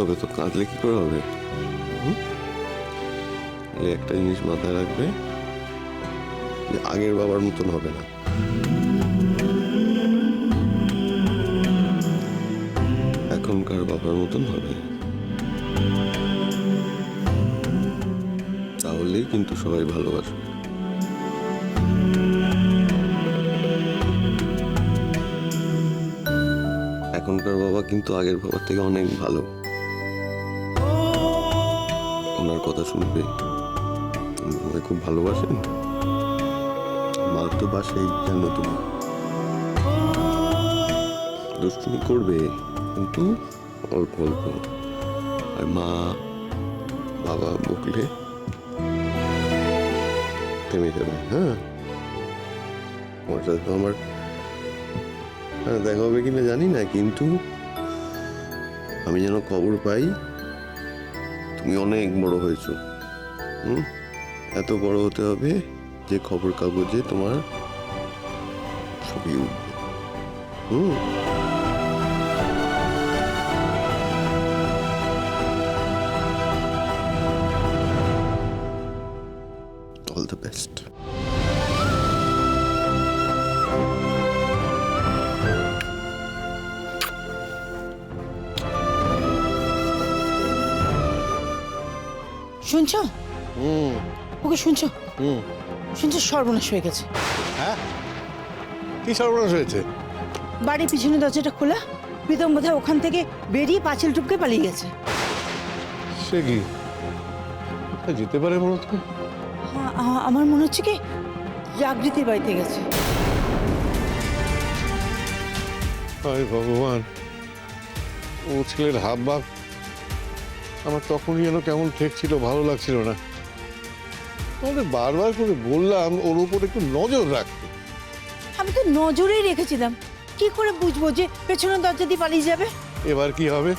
হবে, তো কাঁদলে কি করে হবে? একটা জিনিস মাথায় রাখবে, যে আগের বাবার মতন হবে না। এখনকার বাবার মতন হবে। তাহলেই কিন্তু সবাই ভালোবাসবে। এখনকার বাবা কিন্তু আগের বাবার থেকে অনেক ভালো। ওনার কথা শুনবে। আমাকে খুব ভালোবাসেন। মা তো বাসেই জানো তুমি। দুষ্টুমি করবে, কিন্তু অল্প অল্প। আর মা, বাবা বকলে থেমে যাবে হ্যাঁ? তোমার সাথে তো আমার হ্যাঁ দেখা হবে কিনা জানি না, কিন্তু আমি যেন খবর পাই তুমি অনেক বড় হয়েছো। হুম? এত বড় হতে হবে যে খবর কাগজে তোমার ছবি উঠবে। হুম? অল দ্য বেস্ট শুনছো? হুম। ওকে শুনছো? হুম। শুনছো সর্বনাশ হয়ে গেছে। হ্যাঁ? কি সর্বনাশ হয়েছে? বাড়ির পিছনে দরজাটা খোলা প্রীতম বোধহয় ওখান থেকে বেরিয়ে পাঁচিল টুপকে পালিয়ে গেছে। সে কি? যেতে পারে তো? আ- আ- আমার মনে হচ্ছে কি জাগৃতির বাড়িতে গেছে। হায় ভগবান ও ছেলের হাব ভাব আমার তখনই যেন কেমন ঠেকছিল ভালো লাগছিল না। তোমাকে বারবার করে বললাম ওর উপর একটু নজর রাখতে। আমি তো নজরেই রেখেছিলাম। কি করে বুঝব যে পেছনের দরজা দিয়ে পালিয়ে যাবে? এবার কি হবে?